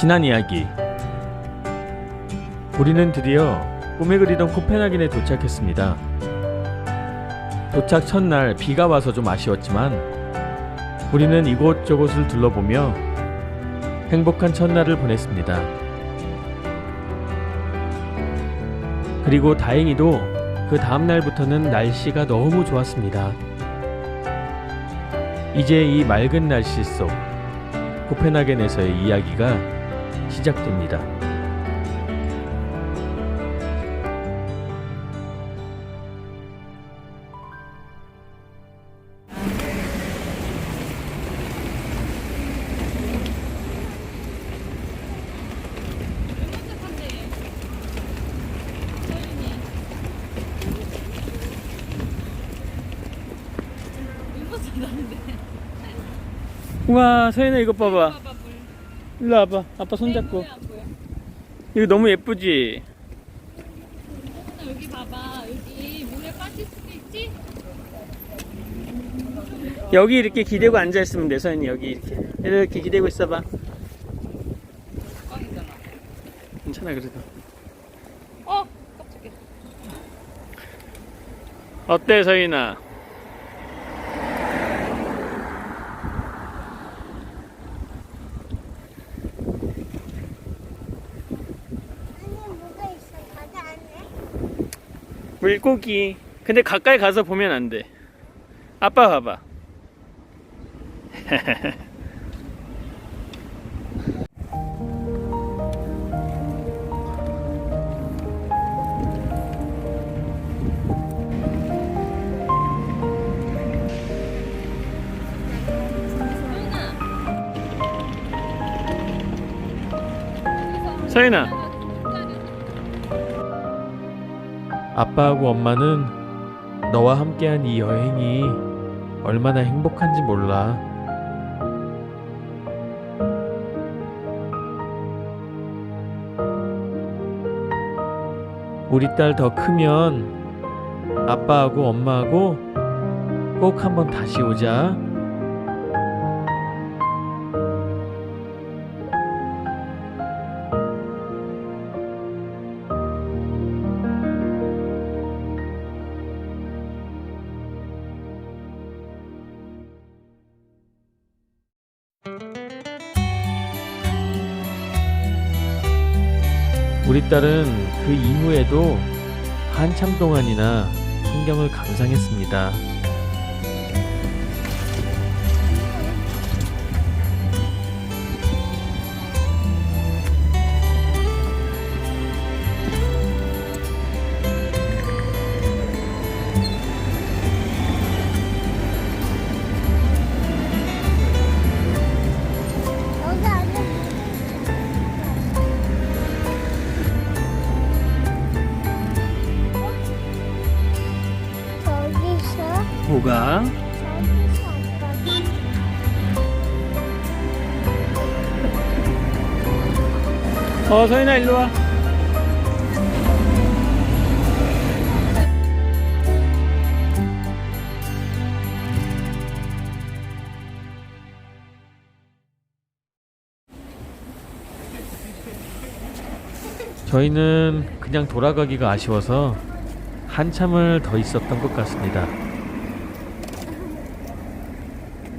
지난 이야기 우리는 드디어 꿈에 그리던 코펜하겐에 도착했습니다. 도착 첫날 비가 와서 좀 아쉬웠지만 우리는 이곳저곳을 둘러보며 행복한 첫날을 보냈습니다. 그리고 다행히도 그 다음 날부터는 날씨가 너무 좋았습니다. 이제 이 맑은 날씨 속 코펜하겐에서의 이야기가 시작됩니다. 우와 서연아 이거 봐봐. 일로 와봐 아빠 손잡고 보여. 이거 너무 예쁘지? 여기 봐봐. 여기 물에 빠질 수도 있지? 여기 이렇게 기대고 앉아있으면 돼 서연이 여기 이렇게 이렇게 기대고 있어봐 꽝이잖아. 괜찮아 그래도 어, 깜짝이야. 어때 서연아? 안에 뭐가 있어? 바다 안에? 물고기. 근데 가까이 가서 보면 안 돼. 아빠 봐봐. 서연아 아빠하고 엄마는 너와 함께한 이 여행이 얼마나 행복한지 몰라. 우리 딸 더 크면 아빠하고 엄마하고 꼭 한번 다시 오자. 우리 딸은 그 이후에도 한참 동안이나 풍경을 감상했습니다. 아빠 어, 서인아 일로 와. 저희는 그냥 돌아가기가 아쉬워서 한참을 더 있었던 것 같습니다.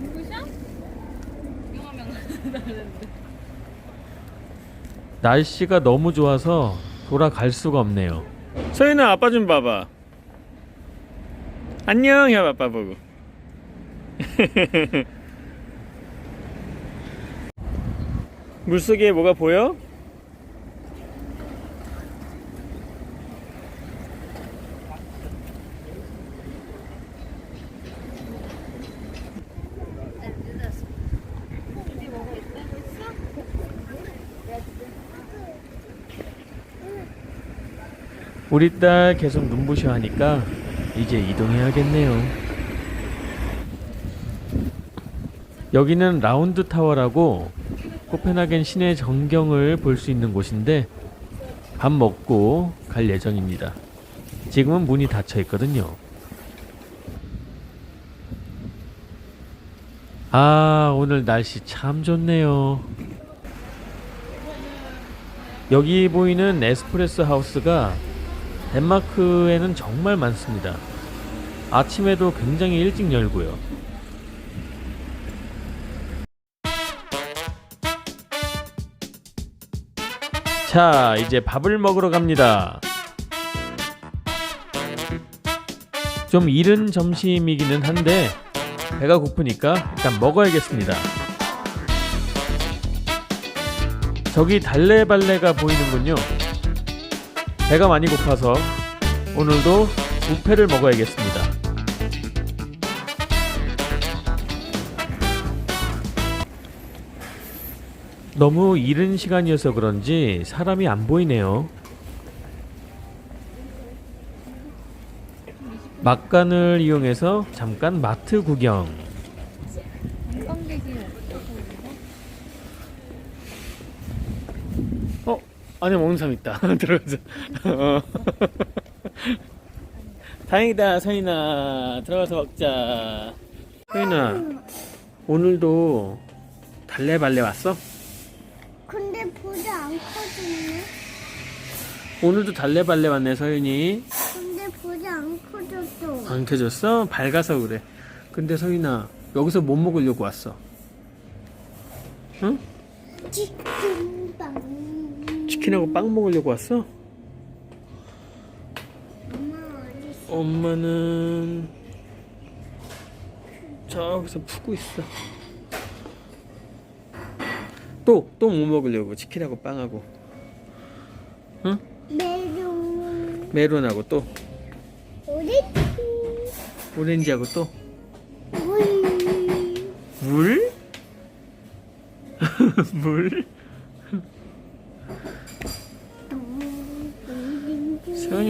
누구셔? 용하면 나는데. 날씨가 너무 좋아서 돌아갈 수가 없네요. 서윤아 아빠 좀 봐봐. 안녕 해 아빠 보고. 물속에 뭐가 보여? 우리 딸 계속 눈부셔 하니까 이제 이동해야겠네요. 여기는 라운드 타워라고 코펜하겐 시내 전경을 볼 수 있는 곳인데 밥 먹고 갈 예정입니다. 지금은 문이 닫혀 있거든요. 아, 오늘 날씨 참 좋네요. 여기 보이는 에스프레소 하우스가 덴마크에는 정말 많습니다. 아침에도 굉장히 일찍 열고요. 자, 이제 밥을 먹으러 갑니다. 좀 이른 점심이기는 한데 배가 고프니까 일단 먹어야겠습니다. 저기 달래발레가 보이는군요. 배가 많이 고파서 오늘도 우패를 먹어야겠습니다. 너무 이른 시간이어서 그런지 사람이 안 보이네요. 막간을 이용해서 잠깐 마트 구경. 껌얘기 어 안에 먹는 사람 있다. 들어가자. 어. 다행이다 서인아 들어가서 먹자. 서인아 오늘도 달래발레 왔어? 근데 보자 안 커졌네. 오늘도 달래발레 왔네 서윤이. 근데 보자 안 커졌어. 안 켜졌어? 밝아서 그래. 근데 서인아 여기서 뭐 먹으려고 왔어? 응? 치킨빵. 치킨하고 빵 먹으려고 왔어? 엄마? 엄마는 저기서 푸고 있어. 또 또 뭐 먹으려고? 치킨하고 빵하고. 응? 메론. 메론하고 또 우리 오렌지하고 또 물. 물? 물?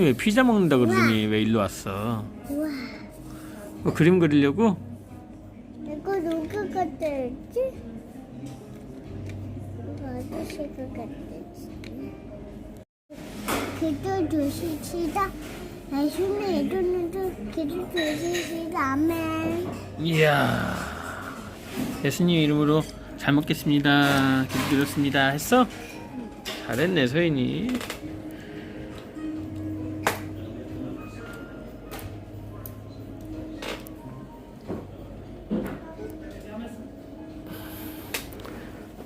세연이 왜 피자 먹는다 그러더니 왜 일로 왔어? 우와. 뭐 그림 그리려고? 이거 갖다 줬지? 이거 아저씨가 갖다 줬지. 기도 주시시다. 예수님 이름으로 기도 주시시다. 아멘. 이야 예수님 이름으로 잘 먹겠습니다 기도 드렸습니다 했어? 잘했네 서인이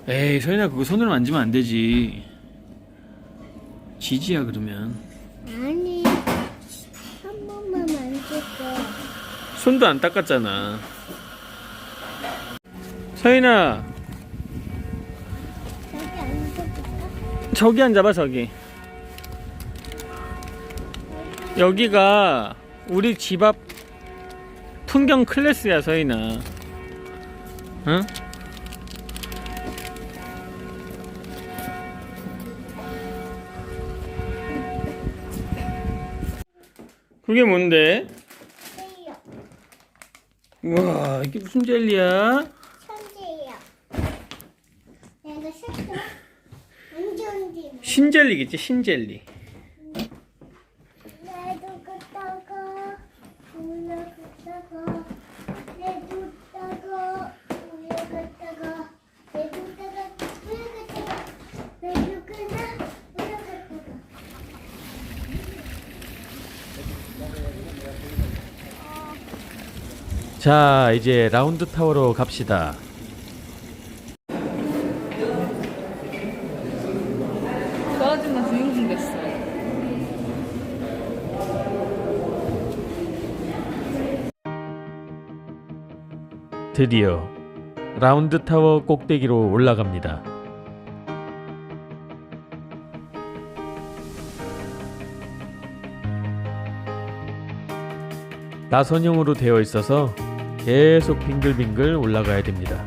에이 서인아 그거 손으로 만지면 안 되지 지지야 그러면 아니. 한 번만 만질게. 손도 안 닦았잖아 서인아 저기 앉아볼까? 저기 앉아봐 저기 여기가 우리 집 앞 풍경 클래스야 서인아 응? 그게 뭔데? 젤리요. 우와 이게 무슨 젤리야? 천재예요. 내가 샀어. 안전지. 신젤리겠지 신젤리 내도 갔다가 올라갔다가 내도 갔다가 올라갔다가 내도 갔다가 올라갔다가 내도 갔다가 올라갔다가 자 이제 라운드 타워로 갑시다 저 아줌마 주인공 됐어. 드디어 라운드 타워 꼭대기로 올라갑니다. 나선형으로 되어 있어서 계속 빙글빙글 올라가야 됩니다.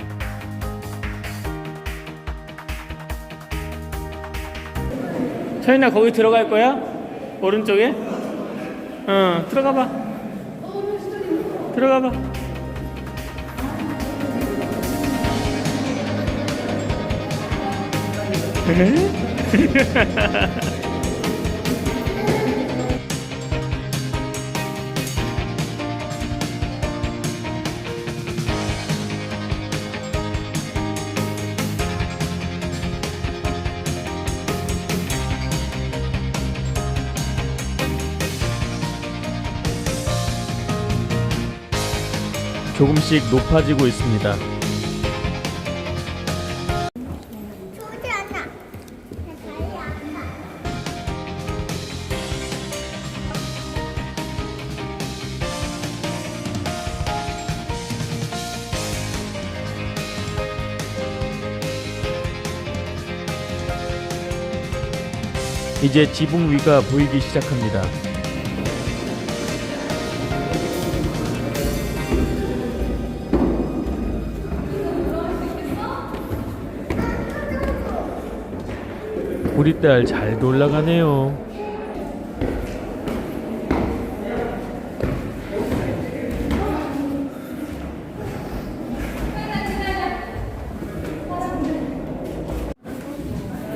서인아 거기 들어갈 거야? 오른쪽에? 어 들어가 봐. 들어가 봐. 조금씩 높아지고 있습니다. 이제 지붕 위가 보이기 시작합니다. 우리 딸잘 올라가네요.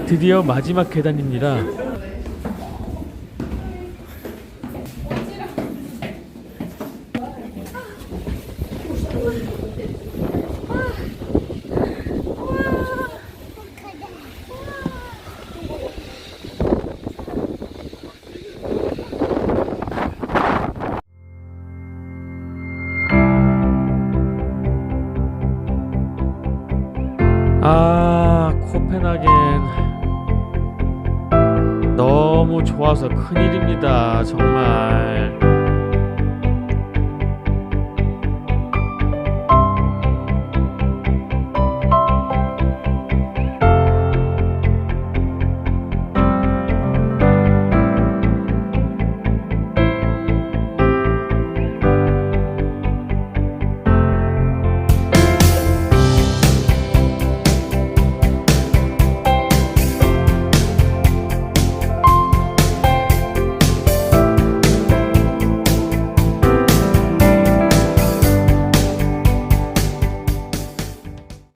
드디어 마지막 계단입니다. 아, 코펜하겐. 너무 좋아서 큰일입니다. 정말.